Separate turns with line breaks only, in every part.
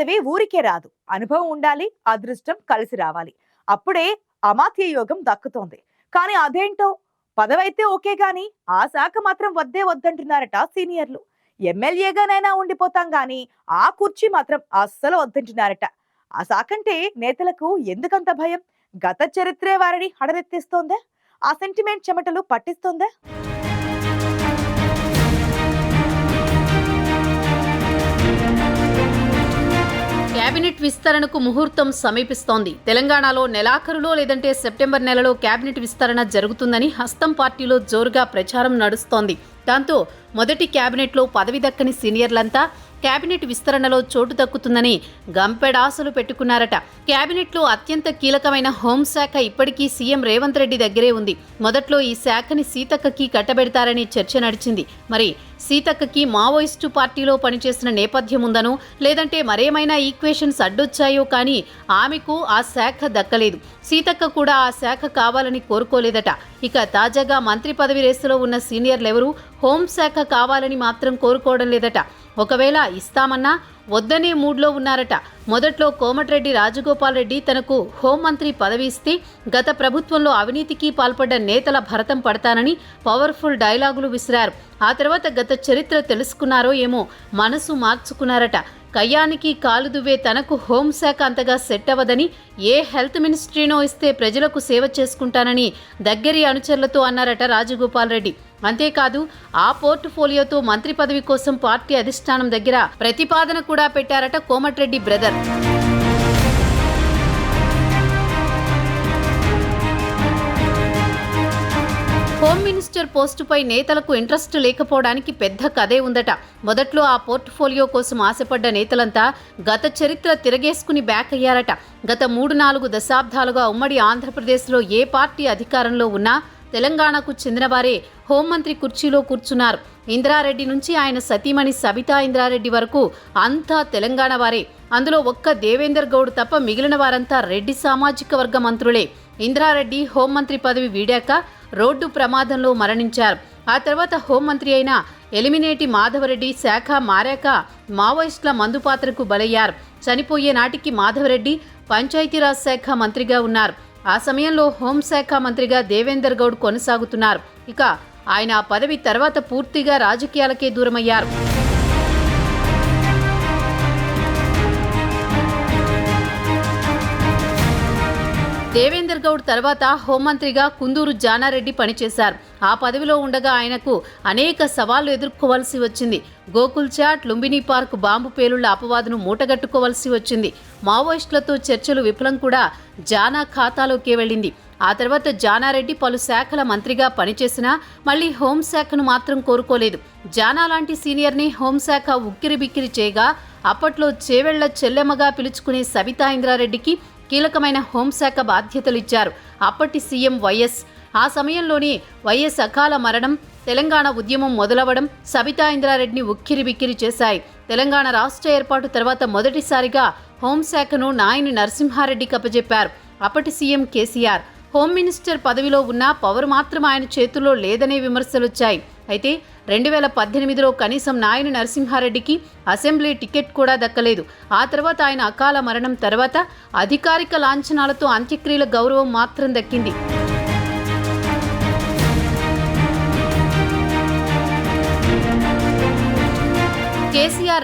పదవి ఊరికే రాదు. అనుభవం ఉండాలి అదృష్టం కలిసి రావాలి. అప్పుడే అమాత్య యోగం దక్కుతోంది. కానీ అదేంటో? పదవైతే ఓకే గాని ఆ శాఖ మాత్రం వద్దే వద్దంటున్నారట సీనియర్లు. ఎమ్మెల్యేగానైనా ఉండిపోతాం గాని ఆ కుర్చీ మాత్రం అస్సలు వద్దంటున్నారట. ఆ శాఖ అంటే నేతలకు ఎందుకంత భయం? గత చరిత్రే వారిని హడలెత్తిస్తోందా ఆ సెంటిమెంట్ చెమటలు పట్టిస్తోందా?
కేబినెట్ విస్తరణకు ముహూర్తం సమీపిస్తోంది. తెలంగాణలో నెలాఖరులో లేదంటే సెప్టెంబర్ నెలలో కేబినెట్ విస్తరణ జరుగుతుందని హస్తం పార్టీలో జోరుగా ప్రచారం నడుస్తోంది. దాంతో మొదటి క్యాబినెట్లో పదవి దక్కని సీనియర్లంతా క్యాబినెట్ విస్తరణలో చోటు దక్కుతుందని గంపెడాసలు పెట్టుకున్నారట. క్యాబినెట్లో అత్యంత కీలకమైన హోంశాఖ ఇప్పటికీ సీఎం రేవంత్ రెడ్డి దగ్గరే ఉంది. మొదట్లో ఈ శాఖని సీతక్కకి కట్టబెడతారని చర్చ నడిచింది. మరి సీతక్కకి మావోయిస్టు పార్టీలో పనిచేసిన నేపథ్యం ఉందనో లేదంటే మరేమైనా ఈక్వేషన్స్ అడ్డొచ్చాయో కానీ ఆమెకు ఆ శాఖ దక్కలేదు. సీతక్క కూడా ఆ శాఖ కావాలని కోరుకోలేదట. ఇక తాజాగా మంత్రి పదవి రేసులో ఉన్న సీనియర్లెవరూ హోంశాఖ కావాలని మాత్రం కోరుకోవడం లేదట. ఒకవేళ ఇస్తామన్నా వద్దనే మూడ్లో ఉన్నారట. మొదట్లో కోమటిరెడ్డి రాజగోపాల్ రెడ్డి తనకు హోంమంత్రి పదవి ఇస్తే గత ప్రభుత్వంలో అవినీతికి పాల్పడ్డ నేతల భరతం పడతానని పవర్ఫుల్ డైలాగులు విసిరారు. ఆ తర్వాత గత చరిత్ర తెలుసుకున్నారో ఏమో మనసు మార్చుకున్నారట. కయ్యానికి కాలు దువ్వే తనకు హోంశాఖ అంతగా సెట్ అవ్వదని ఏ హెల్త్ మినిస్ట్రీనో ఇస్తే ప్రజలకు సేవ చేసుకుంటానని దగ్గరి అనుచరులతో అన్నారట రాజగోపాల్ రెడ్డి. అంతేకాదు ఆ పోర్టుఫోలియోతో మంత్రి పదవి కోసం పార్టీ అధిష్టానం దగ్గర ప్రతిపాదన కూడా పెట్టారట కోమటిరెడ్డి బ్రదర్. హోమ్ మినిస్టర్ పోస్టుపై నేతలకు ఇంట్రెస్ట్ లేకపోవడానికి పెద్ద కథే ఉందట. మొదట్లో ఆ పోర్ట్ఫోలియో కోసం ఆశపడ్డ నేతలంతా గత చరిత్ర తిరగేసుకుని బ్యాక్ అయ్యారట. గత మూడు నాలుగు దశాబ్దాలుగా ఉమ్మడి ఆంధ్రప్రదేశ్లో ఏ పార్టీ అధికారంలో ఉన్నా తెలంగాణకు చెందినవారే హోంమంత్రి కుర్చీలో కూర్చున్నారు. ఇంద్రారెడ్డి నుంచి ఆయన సతీమణి సబితా ఇంద్రారెడ్డి వరకు అంతా తెలంగాణ వారే. అందులో ఒక్క దేవేందర్ గౌడ్ తప్ప మిగిలిన వారంతా రెడ్డి సామాజిక వర్గ మంత్రులే. ఇంద్రారెడ్డి హోంమంత్రి పదవి వీడాక రోడ్డు ప్రమాదంలో మరణించారు. ఆ తర్వాత హోంమంత్రి అయిన ఎలిమినేటి మాధవరెడ్డి శాఖ మారాక మావోయిస్టుల మందుపాత్రకు బలయ్యారు. చనిపోయే నాటికి మాధవరెడ్డి పంచాయతీరాజ్ శాఖ మంత్రిగా ఉన్నారు. ఆ సమయంలో హోంశాఖ మంత్రిగా దేవేందర్ గౌడ్ కొనసాగుతున్నారు. ఇక ఆయన ఆ పదవి తర్వాత పూర్తిగా రాజకీయాలకే దూరమయ్యారు. దేవేందర్ గౌడ్ తర్వాత హోంమంత్రిగా కుందూరు జానారెడ్డి పనిచేశారు. ఆ పదవిలో ఉండగా ఆయనకు అనేక సవాళ్ళు ఎదుర్కోవాల్సి వచ్చింది. Gokul chat Lumbini park bomb పేలుళ్ళ అపవాదును మూటగట్టుకోవాల్సి వచ్చింది. మావోయిస్టులతో చర్చలు విఫలం కూడా జానా ఖాతాలోకే వెళ్ళింది. ఆ తర్వాత జానారెడ్డి పలు శాఖల మంత్రిగా పనిచేసినా మళ్ళీ హోంశాఖను మాత్రం కోరుకోలేదు. జానా లాంటి సీనియర్ని హోంశాఖ ఉక్కిరిబిక్కిరి చేయగా అప్పట్లో చేవెళ్ళ చెల్లెమ్మగా పిలుచుకునే సబితా ఇంద్రారెడ్డికి కీలకమైన హోంశాఖ బాధ్యతలు ఇచ్చారు అప్పటి సీఎం వైఎస్. ఆ సమయంలోనే వైఎస్ అకాల మరణం తెలంగాణ ఉద్యమం మొదలవడం సబితా ఇంద్రారెడ్డిని ఉక్కిరి బిక్కిరి చేశాయి. తెలంగాణ రాష్ట్ర ఏర్పాటు తర్వాత మొదటిసారిగా హోంశాఖను నాయని నరసింహారెడ్డి కప్పజెప్పారు. అప్పటి సీఎం కేసీఆర్. హోమ్ మినిస్టర్ పదవిలో ఉన్న పవర్ మాత్రం ఆయన చేతుల్లో లేదనే విమర్శలొచ్చాయి. అయితే రెండు వేల పద్దెనిమిదిలో కనీసం నాయని నరసింహారెడ్డికి అసెంబ్లీ టికెట్ కూడా దక్కలేదు. ఆ తర్వాత ఆయన అకాల మరణం తర్వాత అధికారిక లాంఛనాలతో అంత్యక్రియల గౌరవం మాత్రం దక్కింది.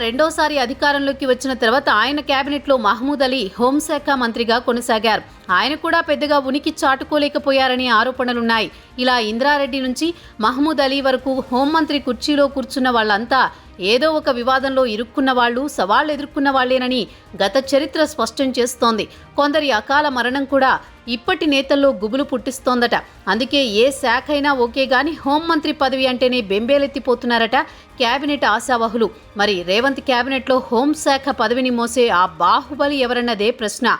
రెండోసారి అధికారంలోకి వచ్చిన తర్వాత ఆయన కేబినెట్లో మహమూద్ అలీ హోంశాఖ మంత్రిగా కొనసాగారు. ఆయన కూడా పెద్దగా ఉనికి చాటుకోలేకపోయారనే ఆరోపణలున్నాయి. ఇలా ఇంద్రారెడ్డి నుంచి మహమూద్ అలీ వరకు హోంమంత్రి కుర్చీలో కూర్చున్న వాళ్ళంతా ఏదో ఒక వివాదంలో ఇరుక్కున్న వాళ్ళు సవాళ్ళు ఎదుర్కొన్న వాళ్ళేనని గత చరిత్ర స్పష్టం చేస్తోంది. కొందరి అకాల మరణం కూడా ఇప్పటి నేతల్లో గుబులు పుట్టిస్తోందట. అందుకే ఏ శాఖ అయినా ఓకే గాని హోంమంత్రి పదవి అంటేనే బెంబేలెత్తిపోతున్నారట కేబినెట్ ఆశావహులు. మరి రేవంత్ కేబినెట్లో హోంశాఖ పదవిని మోసే ఆ బాహుబలి ఎవరన్నదే ప్రశ్న.